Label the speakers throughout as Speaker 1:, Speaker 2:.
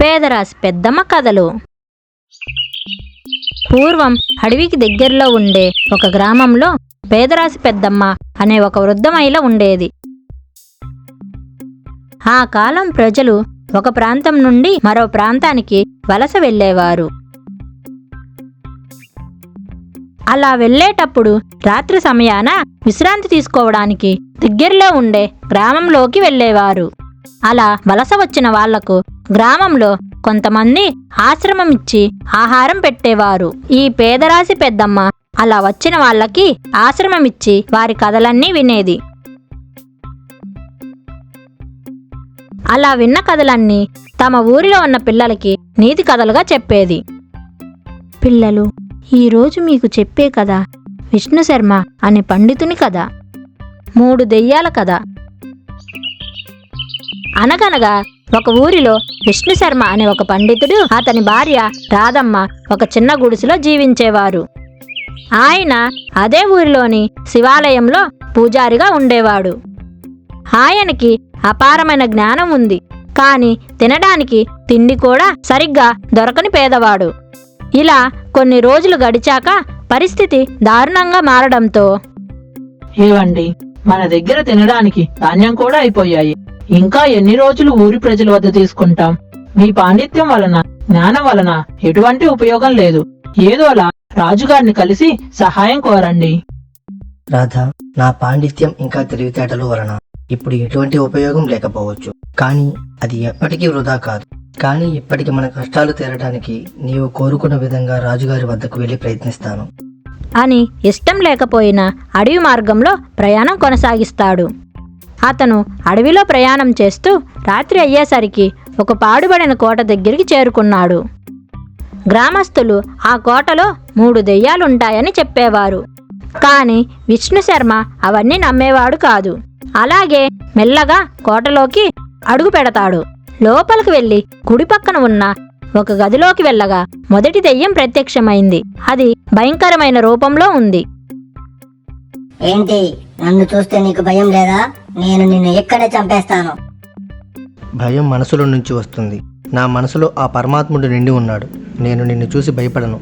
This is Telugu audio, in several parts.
Speaker 1: పేదరాశి పెద్దమ్మ కథలు. పూర్వం అడవికి దగ్గరలో ఉండే ఒక గ్రామంలో పేదరాశి పెద్దమ్మ అనే ఒక వృద్ధ మహిళ ఉండేది. ఆ కాలం ప్రజలు ఒక ప్రాంతం నుండి మరో ప్రాంతానికి వలస వెళ్ళేవారు. అలా వెళ్ళేటప్పుడు రాత్రి సమయాన విశ్రాంతి తీసుకోవడానికి దగ్గరలో ఉండే గ్రామంలోకి వెళ్ళేవారు. అలా వలస వచ్చిన వాళ్ళకు గ్రామంలో కొంతమంది ఆశ్రమం ఇచ్చి ఆహారం పెట్టేవారు. ఈ పేదరాశి పెద్దమ్మ అలా వచ్చిన వాళ్ళకి ఆశ్రమం ఇచ్చి వారి కథలన్నీ వినేది. అలా విన్న కథలన్నీ తమ ఊరిలో ఉన్న పిల్లలకి నీతి కథలుగా చెప్పేది. పిల్లలు ఈరోజు మీకు చెప్పే కథ విష్ణు శర్మ అనే పండితుని కథ. మూడు దెయ్యాల కథ. అనగనగా ఒక ఊరిలో విష్ణు శర్మ అనే ఒక పండితుడు అతని భార్య రాధమ్మ ఒక చిన్న గుడిసెలో జీవించేవారు. ఆయన అదే ఊరిలోని శివాలయంలో పూజారిగా ఉండేవాడు. ఆయనకి అపారమైన జ్ఞానం ఉంది. కాని తినడానికి తిండి కూడా సరిగ్గా దొరకని పేదవాడు. ఇలా కొన్ని రోజులు గడిచాక పరిస్థితి దారుణంగా మారడంతో
Speaker 2: ఏవండి మన దగ్గర తినడానికి ధాన్యం కూడా అయిపోయాయి. ఇంకా ఎన్ని రోజులు ఊరి ప్రజల వద్ద తీసుకుంటాం? మీ పాండిత్యం వలన జ్ఞానం వలన ఎటువంటి ఉపయోగం లేదు. ఏదోలా రాజుగారిని కలిసి సహాయం కోరండి.
Speaker 3: రాధా నా పాండిత్యం ఇంకా తెలివితేటలు వలన ఇప్పుడు ఎటువంటి ఉపయోగం లేకపోవచ్చు. కానీ అది ఎప్పటికీ వృధా కాదు. కానీ ఇప్పటికి మన కష్టాలు తీరడానికి నీవు కోరుకున్న విధంగా రాజుగారి వద్దకు వెళ్ళి ప్రయత్నిస్తాను.
Speaker 1: అని ఇష్టం లేకపోయినా అడవి మార్గంలో ప్రయాణం కొనసాగిస్తాడు. అతను అడవిలో ప్రయాణం చేస్తూ రాత్రి అయ్యేసరికి ఒక పాడుబడిన కోట దగ్గరికి చేరుకున్నాడు. గ్రామస్తులు ఆ కోటలో మూడు దెయ్యాలుంటాయని చెప్పేవారు. కానీ విష్ణు శర్మ అవన్నీ నమ్మేవాడు కాదు. అలాగే మెల్లగా కోటలోకి అడుగు పెడతాడు. లోపలికి వెళ్ళి కుడి పక్కన ఉన్న ఒక గదిలోకి వెళ్ళగా మొదటి దెయ్యం ప్రత్యక్షమైంది. అది భయంకరమైన రూపంలో ఉంది.
Speaker 4: ఏంటి? నన్ను చూస్తే నీకు భయం లేదా? నేను నిన్ను ఎక్కడే చంపేస్తాను.
Speaker 3: భయం మనసులో నుంచి వస్తుంది. నా మనసులో ఆ పరమాత్ముడు నిండి ఉన్నాడు. నేను నిన్ను చూసి భయపడను.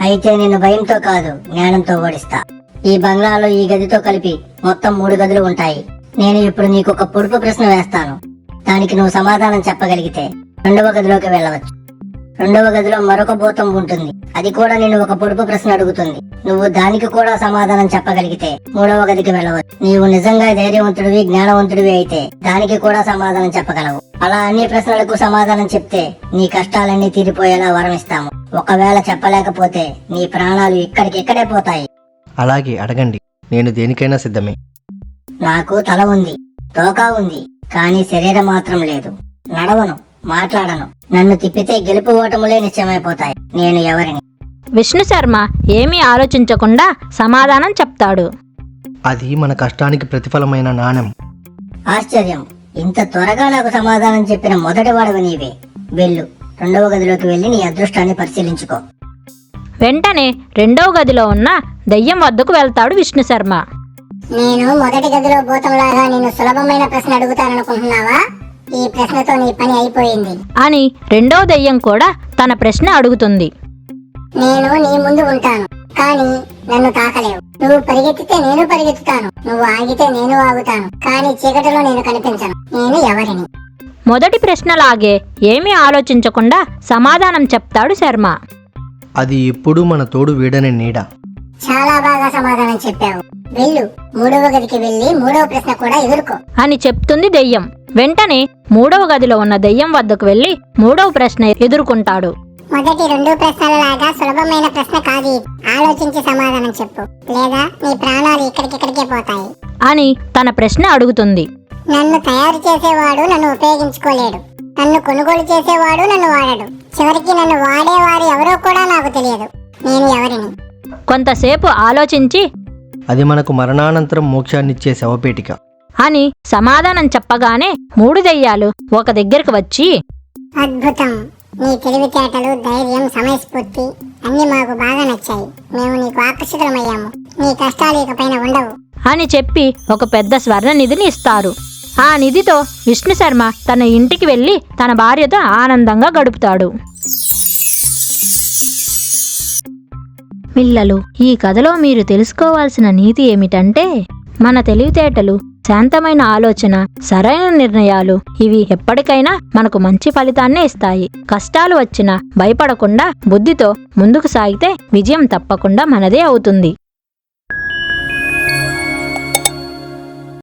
Speaker 4: అయితే నిన్ను భయంతో కాదు జ్ఞానంతో ఓడిస్తా. ఈ బంగ్లాలో ఈ గదితో కలిపి మొత్తం మూడు గదులు ఉంటాయి. నేను ఇప్పుడు నీకు ఒక పొడుపు ప్రశ్న వేస్తాను. దానికి నువ్వు సమాధానం చెప్పగలిగితే రెండవ గదిలోకి వెళ్ళవచ్చు. రెండవ గదిలో మరొక భూతం ఉంటుంది. అది కూడా నిన్ను ఒక పొడుపు ప్రశ్న అడుగుతుంది. నువ్వు దానికి కూడా సమాధానం చెప్పగలిగితే మూడవ గదికి వెళ్ళవచ్చు. నీవు నిజంగా ధైర్యవంతుడివి జ్ఞానవంతుడివి అయితే దానికి కూడా సమాధానం చెప్పగలవు. అలా అన్ని ప్రశ్నలకు సమాధానం చెప్తే నీ కష్టాలన్నీ తీరిపోయేలా వరం ఇస్తాము ఒకవేళ చెప్పలేకపోతే నీ ప్రాణాలు ఇక్కడికిక్కడే పోతాయి.
Speaker 3: అలాగే అడగండి. నేను దేనికైనా సిద్ధమే.
Speaker 4: నాకు తల ఉంది తోక ఉంది కానీ శరీరం మాత్రం లేదు. నడవను. మాట్లాడను. నన్ను తిప్పితే గెలుపు ఓటములే నిశ్చయమైపోతాయి. నేను ఎవరిని?
Speaker 1: విష్ణు శర్మ ఏమీ ఆలోచించకుండా సమాధానం చెప్తాడు.
Speaker 3: అది మన కష్టానికి ప్రతిఫలమైన నాణెం.
Speaker 4: ఆశ్చర్యం. ఇంత త్వరగా నాకు సమాధానం చెప్పిన మొదటి వాడవి నీవే. వెళ్ళు. రెండవ గదిలోకి వెళ్ళి నీ అదృష్టాన్ని పరిశీలించుకో.
Speaker 1: వెంటనే రెండవ గదిలో ఉన్న దెయ్యం వద్దకు వెళ్తాడు విష్ణు శర్మ.
Speaker 5: నేను మొదటి గదిలో భూతంలాగా నేను సులభమైన ప్రశ్న అడుగుతాననుకుంటున్నావా? ఈ ప్రశ్నతో నీ పని అయిపోయింది.
Speaker 1: అని రెండవ దెయ్యం కూడా తన ప్రశ్న అడుగుతుంది.
Speaker 5: నేను నీ ముందు ఉంటాను కానీ నన్ను తాకలేవు. నువ్వు పరిగెత్తితే నేను పరిగెత్తుతాను నువ్వు ఆగితే నేను ఆగుతాను కానీ చీకటిలో నేను కనిపించను నేను ఎవరిని?
Speaker 1: మొదటి ప్రశ్నలాగే ఏమీ ఆలోచించకుండా సమాధానం చెప్తాడు శర్మ.
Speaker 3: అది ఎప్పుడూ మన తోడు వీడని నీడ.
Speaker 5: చాలా బాగా సమాధానం చెప్పావు. వెళ్ళు మూడవ గదికి వెళ్ళి మూడవ ప్రశ్న కూడా ఎదుర్కో.
Speaker 1: అని చెప్తుంది దెయ్యం. వెంటనే మూడవ గదిలో ఉన్న దెయ్యం వద్దకు వెళ్ళి మూడవ ప్రశ్న ఎదుర్కొంటాడు.
Speaker 5: మొదటి రెండు ప్రశ్నలలాగా సులభమైన ప్రశ్న కాదు. ఆలోచించి సమాధానం చెప్పు. లేదా నీ ప్రాణాలు ఇక్కడికిక్కడికే పోతాయి.
Speaker 1: అని తన ప్రశ్న అడుగుతుంది.
Speaker 5: నన్ను తయారు చేసేవాడు నన్ను ఉపయోగించుకోలేడు. నన్ను కొనుగోలు చేసేవాడు నన్ను వాడడు. చివరికి నన్ను వాడేవారు ఎవరో కూడా నాకు తెలియదు. నేను ఎవరిని?
Speaker 1: కొంతసేపు ఆలోచించి
Speaker 3: అది మనకు మరణానంతరం మోక్షాన్నిచ్చే శవపేటిక.
Speaker 1: అని సమాధానం చెప్పగానే మూడు దెయ్యాలు ఒక దగ్గరికి వచ్చి
Speaker 5: అద్భుతం. నీ తెలివితేటలు ధైర్యం సమయస్ఫూర్తి అన్ని మాకు బాగా నచ్చాయి. మేము నీకు ఆకర్షితులమయ్యాము. నీ కష్టాలు ఇకపైన ఉండవు.
Speaker 1: అని చెప్పి ఒక పెద్ద స్వర్ణ నిధిని ఇస్తారు. ఆ నిధితో విష్ణు శర్మ తన ఇంటికి వెళ్ళి తన భార్యతో ఆనందంగా గడుపుతాడు. పిల్లలు ఈ కథలో మీరు తెలుసుకోవాల్సిన నీతి ఏమిటంటే మన తెలివితేటలు శాంతమైన ఆలోచన సరైన నిర్ణయాలు ఇవి ఎప్పటికైనా మనకు మంచి ఫలితాన్నే ఇస్తాయి. కష్టాలు వచ్చినా భయపడకుండా బుద్ధితో ముందుకు సాగితే విజయం తప్పకుండా మనదే అవుతుంది.